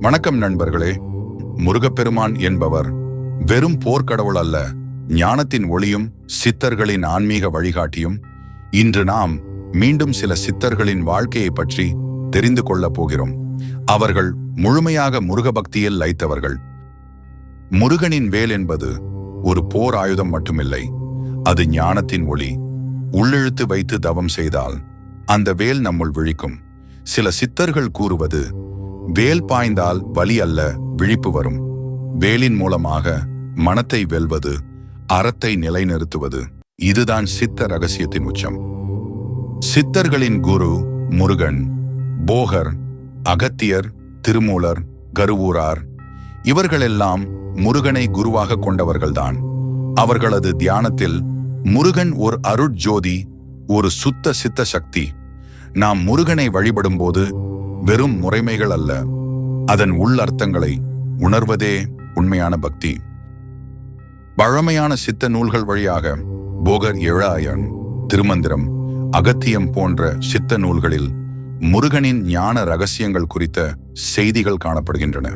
வணக்கம் நண்பர்களே. முருகப்பெருமான் என்பவர் வெறும் போர்க்கடவுள் அல்ல ஞானத்தின் ஒளியும் சித்தர்களின் ஆன்மீக வழிகாட்டியும் இன்று நாம் மீண்டும் சில சித்தர்களின் வாழ்க்கையை பற்றி தெரிந்து கொள்ளப் போகிறோம். அவர்கள் முழுமையாக முருக பக்தியில் லைத்தவர்கள் முருகனின் வேல் என்பது ஒரு போர் ஆயுதம் மட்டுமில்லை அது ஞானத்தின் ஒளி. உள்ளிழுத்து வைத்து தவம் செய்தால் அந்த வேல் நம்முள் விழிக்கும். சில சித்தர்கள் கூறுவது வேல் பாய்ந்தால் வலி அல்ல விழிப்பு வரும். வேலின் மூலமாக மனத்தை வெல்வது அறத்தை நிலைநிறுத்துவது. இதுதான் சித்த ரகசியத்தின் உச்சம். சித்தர்களின் குரு முருகன் போகர் அகத்தியர் திருமூலர் கருவூரார் இவர்களெல்லாம் முருகனை குருவாக கொண்டவர்கள்தான். அவர்களது தியானத்தில் முருகன் ஒரு அருட்ஜோதி ஒரு சுத்த சித்த சக்தி நாம் முருகனை வழிபடும்போது வெறும் முறைமைகள் அல்ல அதன் உள்ளர்த்தங்களை உணர்வதே உண்மையான பக்தி. பழமையான சித்த நூல்கள் வழியாக போகர் ஏழாயன் திருமந்திரம் அகத்தியம் போன்ற சித்த நூல்களில் முருகனின் ஞான ரகசியங்கள் குறித்த செய்திகள் காணப்படுகின்றன.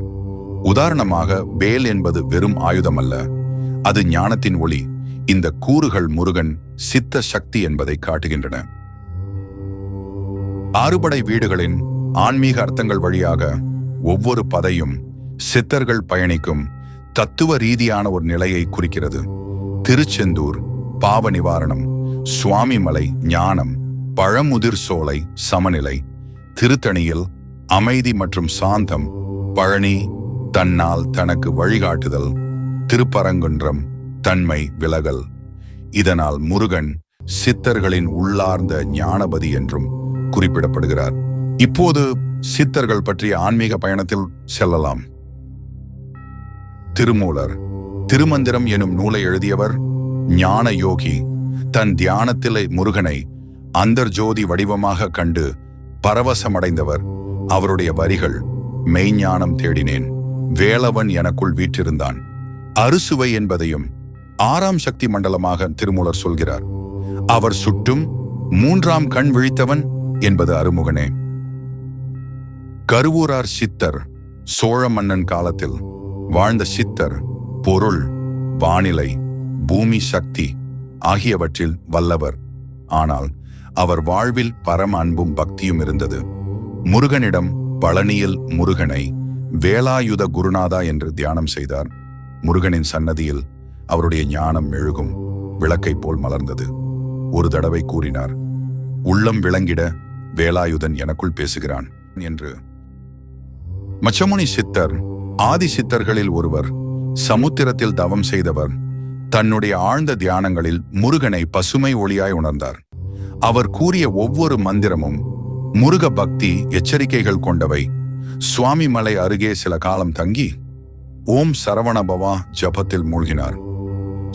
உதாரணமாக வேல் என்பது வெறும் ஆயுதம் அல்ல அது ஞானத்தின் ஒளி. இந்த கூறுகள் முருகன் சித்த சக்தி என்பதை காட்டுகின்றன. ஆறுபடை வீடுகளின் ஆன்மீக அர்த்தங்கள் வழியாக ஒவ்வொரு பதையும் சித்தர்கள் பயணிக்கும் தத்துவ ரீதியான ஒரு நிலையை குறிக்கிறது. திருச்செந்தூர் பாவ நிவாரணம் சுவாமிமலை ஞானம் பழமுதிர் சோலை சமநிலை திருத்தணியில் அமைதி மற்றும் சாந்தம் பழனி தன்னால் தனக்கு வழிகாட்டுதல் திருப்பரங்குன்றம் தன்மை விலகல். இதனால் முருகன் சித்தர்களின் உள்ளார்ந்த ஞானபதி என்றும் குறிப்பிடப்படுகிறார். இப்போது சித்தர்கள் பற்றிய ஆன்மீக பயணத்தில் செல்லலாம். திருமூலர் திருமந்திரம் எனும் நூலை எழுதியவர் ஞான யோகி தன் தியானத்திலே முருகனை அந்தர்ஜோதி வடிவமாக கண்டு பரவசமடைந்தவர். அவருடைய வரிகள் மெய்ஞானம் தேடினேன் வேலவன் எனக்குள் வீற்றிருந்தான். அறுசுவை என்பதையும் ஆறாம் சக்தி மண்டலமாக திருமூலர் சொல்கிறார். அவர் சுட்டும் மூன்றாம் கண் விழித்தவன் என்பது அருமுகனே கருவூரார் சித்தர் சோழ மன்னன் காலத்தில் வாழ்ந்த சித்தர் பொருள் வானிலை பூமி சக்தி ஆகியவற்றில் வல்லவர். ஆனால் அவர் வாழ்வில் பரம அன்பும் பக்தியும் இருந்தது. முருகனிடம் பழனியில் முருகனை வேலாயுத குருநாதா என்று தியானம் செய்தார். முருகனின் சன்னதியில் அவருடைய ஞானம் மெழுகும் விளக்கைப் போல் மலர்ந்தது. ஒரு தடவை கூறினார் உள்ளம் விளங்கிட வேலாயுதன் எனக்குள் பேசுகிறான் என்று. மச்சமுனி சித்தர் ஆதி சித்தர்களில் ஒருவர் சமுத்திரத்தில் தவம் செய்தவர் தன்னுடைய ஆழ்ந்த தியானங்களில் முருகனை பசுமை ஒளியாய் உணர்ந்தார். அவர் கூறிய ஒவ்வொரு மந்திரமும் முருக பக்தி எச்சரிக்கைகள் கொண்டவை. சுவாமி மலை அருகே சில காலம் தங்கி ஓம் சரவணபவா ஜபத்தில் மூழ்கினார்.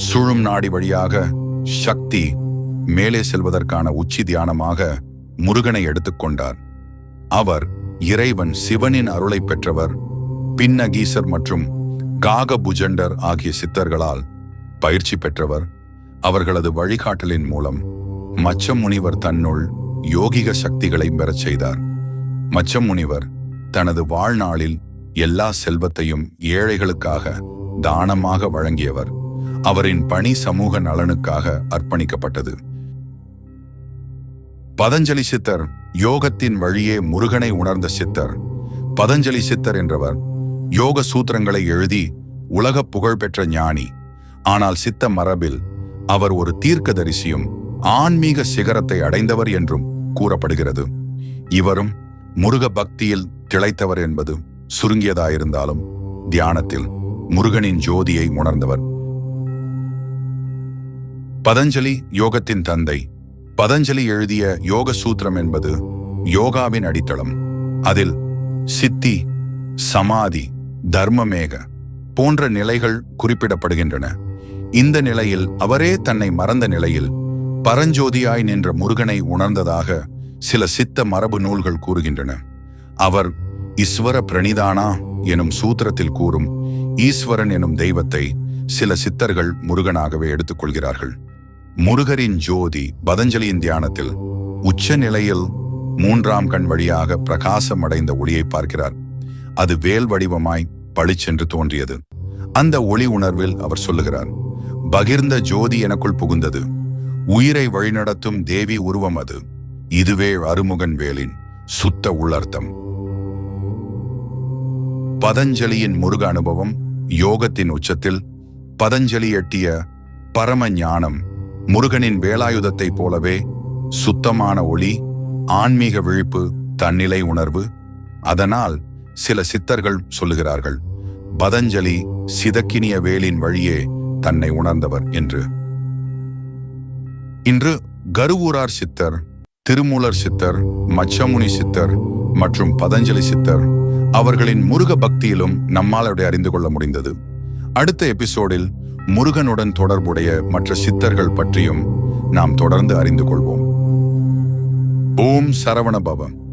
சுழும் நாடி வழியாக சக்தி மேலே செல்வதற்கான உச்சி தியானமாக முருகனை எடுத்துக்கொண்டார். அவர் இறைவன் சிவனின் அருளை பெற்றவர் பின்னகீசர் மற்றும் காகபுஜண்டர் ஆகிய சித்தர்களால் பயிற்சி பெற்றவர். அவர்களது வழிகாட்டலின் மூலம் மச்சம் முனிவர் தன்னுள் யோகிக சக்திகளை பெறச் செய்தார். மச்சம் முனிவர் தனது வாழ்நாளில் எல்லா செல்வத்தையும் ஏழைகளுக்காக தானமாக வழங்கியவர். அவரின் பணி சமூக நலனுக்காக அர்ப்பணிக்கப்பட்டது. பதஞ்சலி சித்தர் யோகத்தின் வழியே முருகனை உணர்ந்த சித்தர். பதஞ்சலி சித்தர் என்றவர் யோக சூத்திரங்களை எழுதி உலக புகழ்பெற்ற ஞானி. ஆனால் சித்த மரபில் அவர் ஒரு தீர்க்கதரிசியும் ஆன்மீக சிகரத்தை அடைந்தவர் என்றும் கூறப்படுகிறது. இவரும் முருக பக்தியில் திளைத்தவர் என்பது சுருங்கியதாயிருந்தாலும் தியானத்தில் முருகனின் ஜோதியை உணர்ந்தவர். பதஞ்சலி யோகத்தின் தந்தை பதஞ்சலி எழுதிய யோக சூத்திரம் என்பது யோகாவின் அடித்தளம். அதில் சித்தி சமாதி தர்மமேக போன்ற நிலைகள் குறிப்பிடப்படுகின்றன. இந்த நிலையில் அவரே தன்னை மறந்த நிலையில் பரஞ்சோதியாய் நின்ற முருகனை உணர்ந்ததாக சில சித்த மரபு நூல்கள் கூறுகின்றன. அவர் ஈஸ்வர பிரணிதானா எனும் சூத்திரத்தில் கூறும் ஈஸ்வரன் எனும் தெய்வத்தை சில சித்தர்கள் முருகனாகவே எடுத்துக்கொள்கிறார்கள் முருகரின் ஜோதி பதஞ்சலியின் தியானத்தில் உச்ச நிலையில் மூன்றாம் கண் வழியாக பிரகாசம் அடைந்த ஒளியை பார்க்கிறார். அது வேல் வடிவமாய் பளிச்சென்று தோன்றியது. அந்த ஒளி உணர்வில் அவர் சொல்லுகிறார் பகிர்ந்த ஜோதி எனக்குள் புகுந்தது. உயிரை வழிநடத்தும் தேவி உருவம் அது. இதுவே அருமுகன் வேலின் சுத்த உள்ளர்த்தம். பதஞ்சலியின் முருக அனுபவம் யோகத்தின் உச்சத்தில் பதஞ்சலி எட்டிய பரம ஞானம் முருகனின் வேலாயுதத்தைப் போலவே சுத்தமான ஒளி ஆன்மீக விழிப்பு தன்னிலை உணர்வு அதனால் சில சித்தர்கள் சொல்லுகிறார்கள் பதஞ்சலி சிதக்கினிய வேலின் வழியே தன்னை உணர்ந்தவர் என்று. இன்று கருவூரார் சித்தர் திருமூலர் சித்தர் மச்சமுனி சித்தர் மற்றும் பதஞ்சலி சித்தர் அவர்களின் முருக பக்தியிலும் நம்மால் அப்படி அறிந்து கொள்ள முடிந்தது. அடுத்த எபிசோடில் முருகனுடன் தொடர்புடைய மற்ற சித்தர்கள் பற்றியும் நாம் தொடர்ந்து அறிந்து கொள்வோம். ஓம் சரவண பவம்